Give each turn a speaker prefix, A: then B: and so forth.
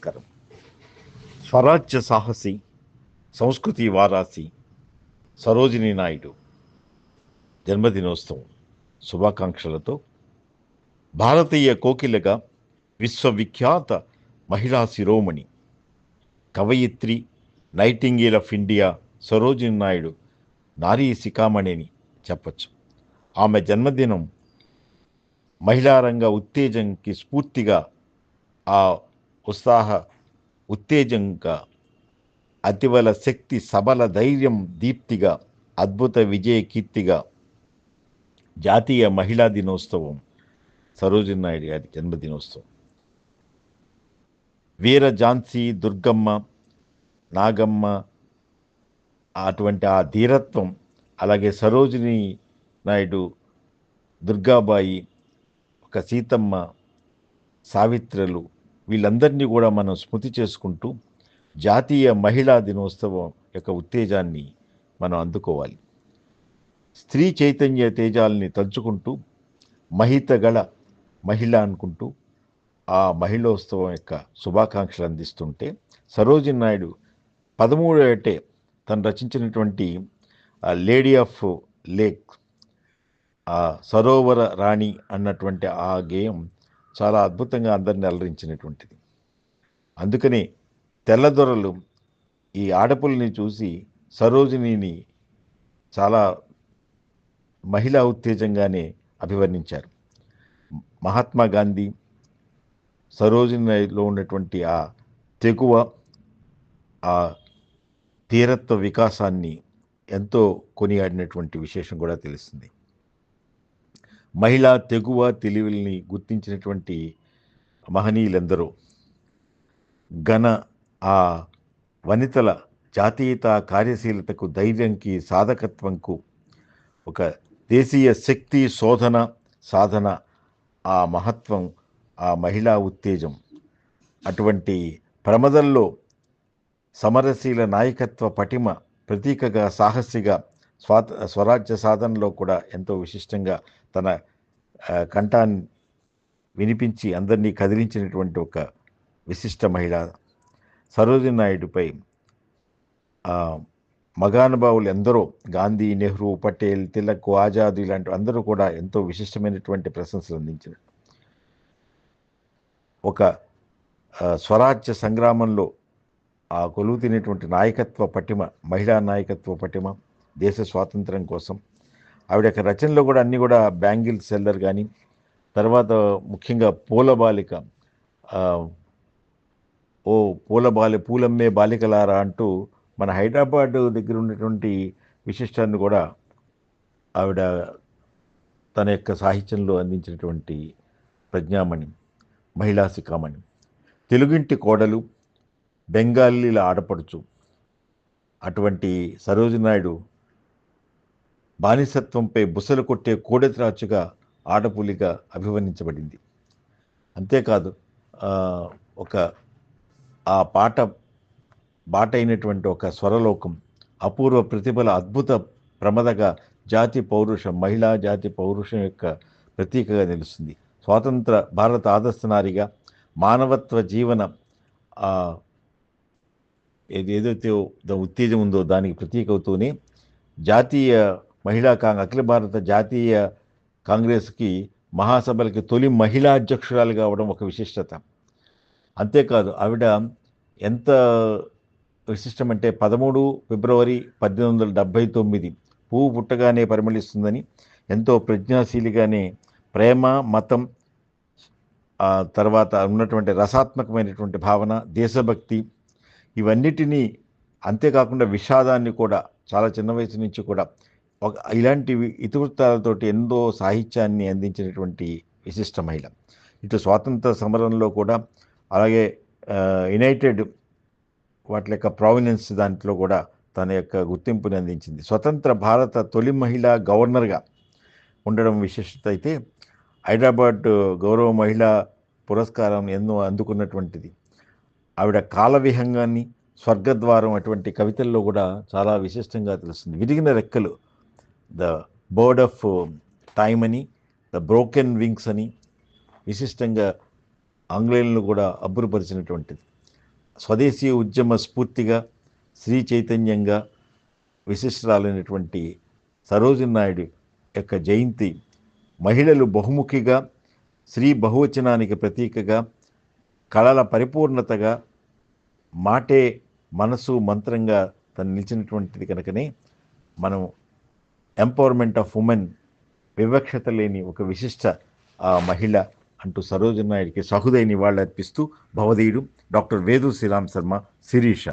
A: నమస్కారం. స్వరాజ్య సాహసి సంస్కృతి వారాసి సరోజిని నాయుడు. జన్మదినోత్సవం. శుభాకాంక్షలతో భారతీయ కోకిలగా విశ్వవిఖ్యాత మహిళా శిరోమణి కవయిత్రి nightingale of India Sarojini Naidu నారీ శిఖామణిని చెప్పచ్చు. ఆమె జన్మదినం మహిళారంగ ఉత్తేజంకి స్ఫూర్తిగా ఆ ఉత్సాహ ఉత్తేజంగా అతివల శక్తి సబల ధైర్యం దీప్తిగా అద్భుత విజయ కీర్తిగా జాతీయ మహిళా దినోత్సవం సరోజిని నాయుడు గారి జన్మదినోత్సవం. వీర ఝాన్సీ దుర్గమ్మ నాగమ్మ అటువంటి ఆ ధీరత్వం అలాగే సరోజిని నాయుడు దుర్గాబాయి ఒక సీతమ్మ సావిత్రులు వీళ్ళందరినీ కూడా మనం స్మృతి చేసుకుంటూ జాతీయ మహిళా దినోత్సవం యొక్క ఉత్తేజాన్ని మనం అందుకోవాలి. స్త్రీ చైతన్య తేజాలని తలుచుకుంటూ మహిత గల మహిళ అనుకుంటూ ఆ మహిళోత్సవం యొక్క శుభాకాంక్షలు అందిస్తుంటే సరోజిని నాయుడు పదమూడు ఏటే తను రచించినటువంటి లేడీ ఆఫ్ లేక్ ఆ సరోవర రాణి అన్నటువంటి ఆ గేయం చాలా అద్భుతంగా అందరిని అలరించినటువంటిది. అందుకని తెల్లదొరలు ఈ ఆడపుల్ని చూసి సరోజినిని చాలా మహిళా ఉత్తేజంగానే అభివర్ణించారు. మహాత్మా గాంధీ సరోజినిలో ఉన్నటువంటి ఆ తెగువ ఆ తీరత్వ వికాసాన్ని ఎంతో కొనియాడినటువంటి విశేషం కూడా తెలుస్తుంది. మహిళా తెగువ తెలివిల్ని గుర్తించినటువంటి మహనీయులందరూ ఘన ఆ వనితల జాతీయత కార్యశీలతకు ధైర్యంకి సాధకత్వంకు ఒక దేశీయ శక్తి శోధన సాధన ఆ మహత్వం ఆ మహిళా ఉత్తేజం. అటువంటి ప్రమదల్లో సమరశీల నాయకత్వ పటిమ ప్రతీకగా సాహసిగా స్వాత స్వరాజ్య సాధనలో కూడా ఎంతో విశిష్టంగా తన కంఠాన్ని వినిపించి అందరినీ కదిలించినటువంటి ఒక విశిష్ట మహిళ సరోజిని నాయుడుపై మగానుభావులు ఎందరో గాంధీ నెహ్రూ పటేల్ తిలక్ ఆజాద్ ఇలాంటి అందరూ కూడా ఎంతో విశిష్టమైనటువంటి ప్రశంసలు అందించారు. ఒక స్వరాజ్య సంగ్రామంలో ఆ కొలువు తినేటువంటి నాయకత్వ పటిమ మహిళా నాయకత్వ పటిమ దేశ స్వాతంత్రం కోసం ఆవిడ యొక్క రచనలో కూడా అన్నీ కూడా బ్యాంగిల్ సెల్లర్ కానీ తర్వాత ముఖ్యంగా పూల బాలిక ఓ పూల బాలి పూలమ్మే బాలికలారా అంటూ మన హైదరాబాద్ దగ్గర ఉన్నటువంటి విశిష్టాన్ని కూడా ఆవిడ తన యొక్క సాహిత్యంలో అందించినటువంటి ప్రజ్ఞామణి మహిళా శిఖామణి. తెలుగింటి కోడలు బెంగాలీల ఆడపడుచు అటువంటి సరోజినాయుడు బానిసత్వంపై బుసలు కొట్టే కోడెత్రాచుగా ఆడపులిగా అభివర్ణించబడింది. అంతేకాదు ఒక ఆ పాట బాట అయినటువంటి ఒక స్వరలోకం అపూర్వ ప్రతిభల అద్భుత ప్రమదగా జాతి పౌరుషం మహిళా జాతి పౌరుషం యొక్క ప్రతీకగా నిలుస్తుంది. స్వాతంత్ర భారత ఆదర్శనారిగా మానవత్వ జీవన ఏదైతే ఉత్తేజం ఉందో దానికి ప్రతీక అవుతూనే జాతీయ మహిళా కాంగ్ అఖిల భారత జాతీయ కాంగ్రెస్కి మహాసభలకి తొలి మహిళా అధ్యక్షురాలు కావడం ఒక విశిష్టత. అంతేకాదు ఆవిడ ఎంత విశిష్టమంటే పదమూడు ఫిబ్రవరి పద్దెనిమిది వందల డెబ్భై తొమ్మిది పువ్వు పుట్టగానే పరిమళిస్తుందని ఎంతో ప్రజ్ఞాశీలిగానే ప్రేమ మతం తర్వాత ఉన్నటువంటి రసాత్మకమైనటువంటి భావన దేశభక్తి ఇవన్నిటినీ అంతేకాకుండా విషాదాన్ని కూడా చాలా చిన్న వయసు నుంచి కూడా ఒక ఇలాంటి ఇతివృత్తాలతోటి ఎంతో సాహిత్యాన్ని అందించినటువంటి విశిష్ట మహిళ. ఇటు స్వాతంత్ర సమరంలో కూడా అలాగే యునైటెడ్ వాటి యొక్క ప్రావినెన్స్ దాంట్లో కూడా తన యొక్క గుర్తింపుని అందించింది. స్వతంత్ర భారత తొలి మహిళ గవర్నర్గా ఉండడం విశిష్టత అయితే హైదరాబాద్ గౌరవ మహిళా పురస్కారం ఎన్నో అందుకున్నటువంటిది. ఆవిడ కాలవిహంగాన్ని స్వర్గద్వారం అటువంటి కవితల్లో కూడా చాలా విశిష్టంగా తెలుస్తుంది. విరిగిన రెక్కలు ద బర్డ్ ఆఫ్ టైమ్ అని ద బ్రోకెన్ వింగ్స్ అని విశిష్టంగా ఆంగ్లేయులను కూడా అబ్బురుపరిచినటువంటిది. స్వదేశీ ఉద్యమ స్ఫూర్తిగా శ్రీ చైతన్యంగా విశిష్టరాలైనటువంటి సరోజిని నాయుడు యొక్క జయంతి మహిళలు బహుముఖిగా స్త్రీ బహువచనానికి ప్రతీకగా కళల పరిపూర్ణతగా మాటే మనసు మంత్రంగా తను నిలిచినటువంటిది కనుకనే మనం ఎంపవర్మెంట్ ఆఫ్ ఉమెన్ వివక్షత లేని ఒక విశిష్ట మహిళ అంటూ సరోజనాయుడికి నాయుడికి సహృదయ అర్పిస్తూ భవదీయుడు డాక్టర్ వేదు శ్రీరామ్ శర్మ శిరీష.